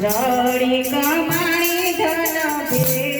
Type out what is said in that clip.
શ્રળી કમાણી ધન ભે